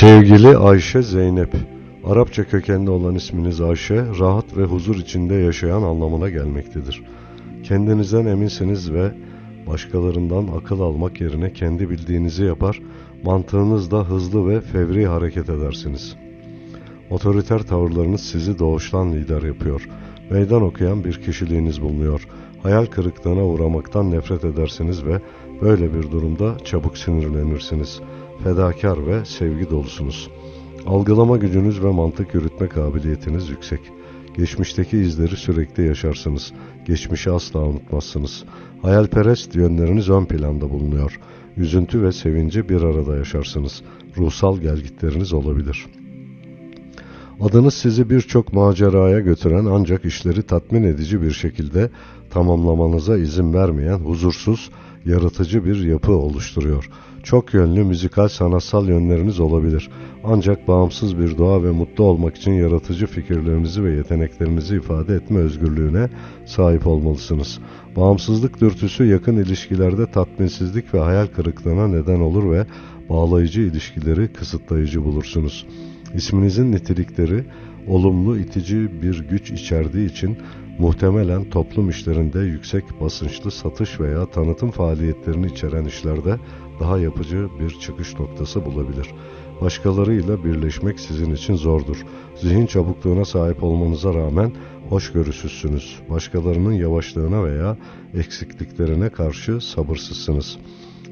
Sevgili Ayşe Zeynep, Arapça kökenli olan isminiz Ayşe, rahat ve huzur içinde yaşayan anlamına gelmektedir. Kendinizden eminsiniz ve başkalarından akıl almak yerine kendi bildiğinizi yapar, mantığınızda hızlı ve fevri hareket edersiniz. Otoriter tavırlarınız sizi doğuştan lider yapıyor. Meydan okuyan bir kişiliğiniz bulunuyor. Hayal kırıklığına uğramaktan nefret edersiniz ve böyle bir durumda çabuk sinirlenirsiniz. Fedakar ve sevgi dolusunuz. Algılama gücünüz ve mantık yürütme kabiliyetiniz yüksek. Geçmişteki izleri sürekli yaşarsınız. Geçmişi asla unutmazsınız. Hayalperest yönleriniz ön planda bulunuyor. Üzüntü ve sevinci bir arada yaşarsınız. Ruhsal gelgitleriniz olabilir.'' Adınız sizi birçok maceraya götüren ancak işleri tatmin edici bir şekilde tamamlamanıza izin vermeyen huzursuz, yaratıcı bir yapı oluşturuyor. Çok yönlü müzikal sanatsal yönleriniz olabilir. Ancak bağımsız bir doğa ve mutlu olmak için yaratıcı fikirlerinizi ve yeteneklerinizi ifade etme özgürlüğüne sahip olmalısınız. Bağımsızlık dürtüsü yakın ilişkilerde tatminsizlik ve hayal kırıklığına neden olur ve bağlayıcı ilişkileri kısıtlayıcı bulursunuz. İsminizin nitelikleri olumlu itici bir güç içerdiği için muhtemelen toplum işlerinde yüksek basınçlı satış veya tanıtım faaliyetlerini içeren işlerde daha yapıcı bir çıkış noktası bulabilir. Başkalarıyla birleşmek sizin için zordur. Zihin çabukluğuna sahip olmanıza rağmen hoşgörüsüzsünüz. Başkalarının yavaşlığına veya eksikliklerine karşı sabırsızsınız.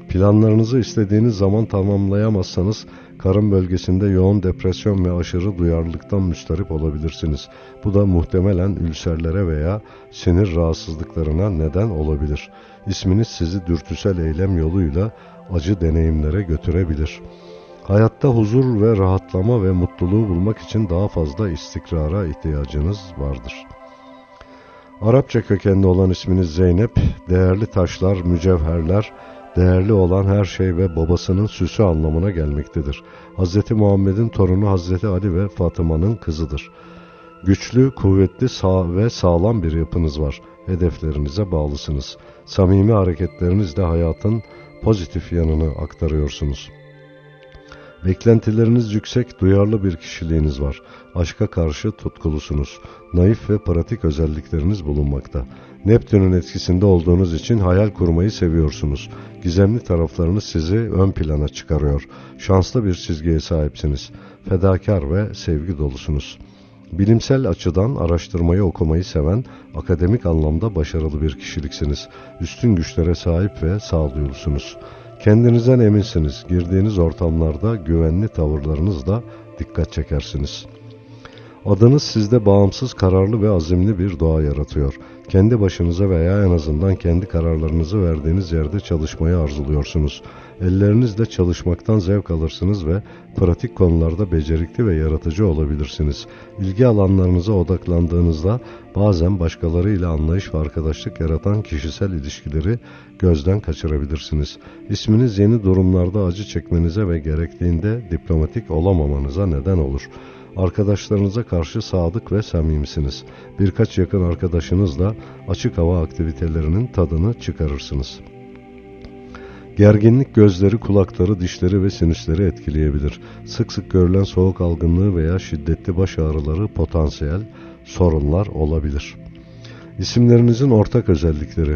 Planlarınızı istediğiniz zaman tamamlayamazsanız karın bölgesinde yoğun depresyon ve aşırı duyarlılıktan müstarip olabilirsiniz. Bu da muhtemelen ülserlere veya sinir rahatsızlıklarına neden olabilir. İsminiz sizi dürtüsel eylem yoluyla acı deneyimlere götürebilir. Hayatta huzur ve rahatlama ve mutluluğu bulmak için daha fazla istikrara ihtiyacınız vardır. Arapça kökenli olan isminiz Zeynep, değerli taşlar, mücevherler, değerli olan her şey ve babasının süsü anlamına gelmektedir. Hz. Muhammed'in torunu Hz. Ali ve Fatıma'nın kızıdır. Güçlü, kuvvetli sağ ve sağlam bir yapınız var. Hedeflerinize bağlısınız. Samimi hareketlerinizle hayatın pozitif yanını aktarıyorsunuz. Beklentileriniz yüksek, duyarlı bir kişiliğiniz var. Aşka karşı tutkulusunuz. Naif ve pratik özellikleriniz bulunmakta. Neptün'ün etkisinde olduğunuz için hayal kurmayı seviyorsunuz. Gizemli taraflarınız sizi ön plana çıkarıyor. Şanslı bir çizgiye sahipsiniz. Fedakar ve sevgi dolusunuz. Bilimsel açıdan araştırmayı okumayı seven, akademik anlamda başarılı bir kişiliksiniz. Üstün güçlere sahip ve sağduyulusunuz. Kendinizden eminsiniz. Girdiğiniz ortamlarda güvenli tavırlarınızla dikkat çekersiniz. Adınız sizde bağımsız, kararlı ve azimli bir doğa yaratıyor. Kendi başınıza veya en azından kendi kararlarınızı verdiğiniz yerde çalışmayı arzuluyorsunuz. Ellerinizle çalışmaktan zevk alırsınız ve pratik konularda becerikli ve yaratıcı olabilirsiniz. İlgi alanlarınıza odaklandığınızda bazen başkalarıyla anlayış ve arkadaşlık yaratan kişisel ilişkileri gözden kaçırabilirsiniz. İsminiz yeni durumlarda acı çekmenize ve gerektiğinde diplomatik olamamanıza neden olur. Arkadaşlarınıza karşı sadık ve samimisiniz. Birkaç yakın arkadaşınızla açık hava aktivitelerinin tadını çıkarırsınız. Gerginlik gözleri, kulakları, dişleri ve sinüsleri etkileyebilir. Sık sık görülen soğuk algınlığı veya şiddetli baş ağrıları potansiyel sorunlar olabilir. İsimlerinizin ortak özellikleri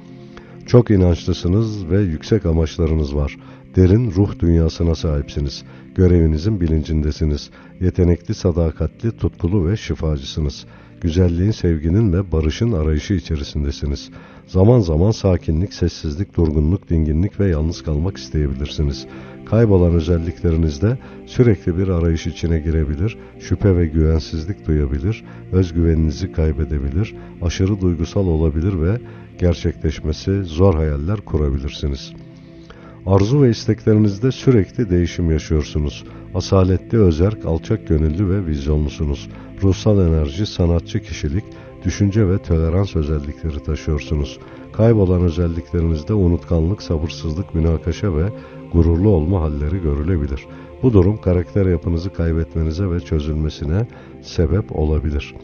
Çok inançlısınız ve yüksek amaçlarınız var. Derin ruh dünyasına sahipsiniz. Görevinizin bilincindesiniz. Yetenekli, sadakatli, tutkulu ve şifacısınız. Güzelliğin, sevginin ve barışın arayışı içerisindesiniz. Zaman zaman sakinlik, sessizlik, durgunluk, dinginlik ve yalnız kalmak isteyebilirsiniz. Kaybolan özelliklerinizde sürekli bir arayış içine girebilir, şüphe ve güvensizlik duyabilir, özgüveninizi kaybedebilir, aşırı duygusal olabilir ve gerçekleşmesi zor hayaller kurabilirsiniz.'' Arzu ve isteklerinizde sürekli değişim yaşıyorsunuz. Asaletli, özerk, alçak gönüllü ve vizyonlusunuz. Ruhsal enerji, sanatçı kişilik, düşünce ve tolerans özellikleri taşıyorsunuz. Kaybolan özelliklerinizde unutkanlık, sabırsızlık, münakaşa ve gururlu olma halleri görülebilir. Bu durum karakter yapınızı kaybetmenize ve çözülmesine sebep olabilir.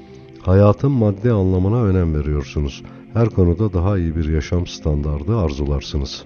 Hayatın maddi anlamına önem veriyorsunuz. Her konuda daha iyi bir yaşam standardı arzularsınız.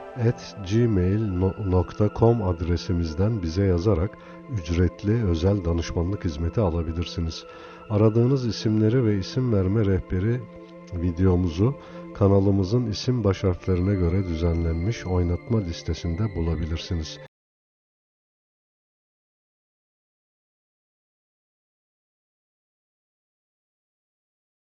at gmail.com adresimizden bize yazarak ücretli özel danışmanlık hizmeti alabilirsiniz. Aradığınız isimleri ve isim verme rehberi videomuzu kanalımızın isim baş harflerine göre düzenlenmiş oynatma listesinde bulabilirsiniz.